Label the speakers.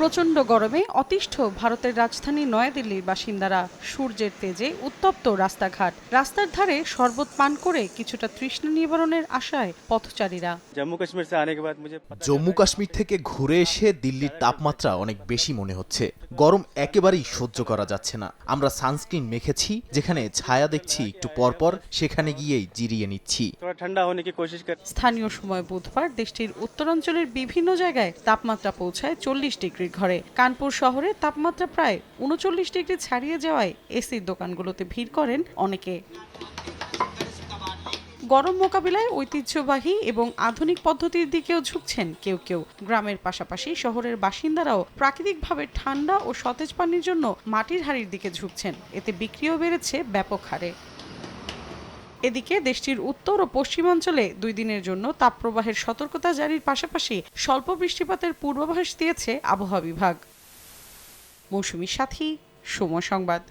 Speaker 1: প্রচণ্ড গরমে অতিষ্ঠ ভারতের রাজধানী নয়াদিল্লির বাসিন্দারা সূর্যের তেজে উত্তপ্ত রাস্তাঘাট। রাস্তার ধারে শরবত পান করে কিছুটা তৃষ্ণা নিবারণের আশায় পথচারীরা।
Speaker 2: জম্মু কাশ্মীর
Speaker 3: জম্মু কাশ্মীর থেকে ঘুরে এসে দিল্লির তাপমাত্রা অনেক বেশি মনে হচ্ছে। গরম একেবারেই সহ্য করা যাচ্ছে না। আমরা সানস্ক্রিন মেখেছি যেখানে ছায়া দেখছি একটু পরপর সেখানে গিয়েই জিরিয়ে নিচ্ছি।
Speaker 1: স্থানীয় সময় বুধবার দেশটির উত্তরাঞ্চলের বিভিন্ন জায়গায় তাপমাত্রা পৌঁছায় চল্লিশ ডিগ্রি। ডিগ্রির ঘরে। কানপুর শহরে তাপমাত্রা প্রায় উনচল্লিশ ডিগ্রি ছাড়িয়ে যাওয়ায় এসির দোকানগুলোতে ভিড় করেন অনেকে। গরম মোকাবিলায় ঐতিহ্যবাহী এবং আধুনিক পদ্ধতির দিকেও ঝুঁকছেন কেউ কেউ। গ্রামের পাশাপাশি শহরের বাসিন্দারাও প্রাকৃতিকভাবে ঠান্ডা ও সতেজ পানির জন্য মাটির হাড়ির দিকে ঝুঁকছেন। এতে বিক্রিও বেড়েছে ব্যাপক হারে। এদিকে দেশটির উত্তর ও পশ্চিমাঞ্চলে দুই দিনের জন্য তাপপ্রবাহের সতর্কতা জারির পাশাপাশি স্বল্প বৃষ্টিপাতের পূর্বাভাস দিয়েছে আবহাওয়া বিভাগ। মৌসুমী সাথী, সময় সংবাদ।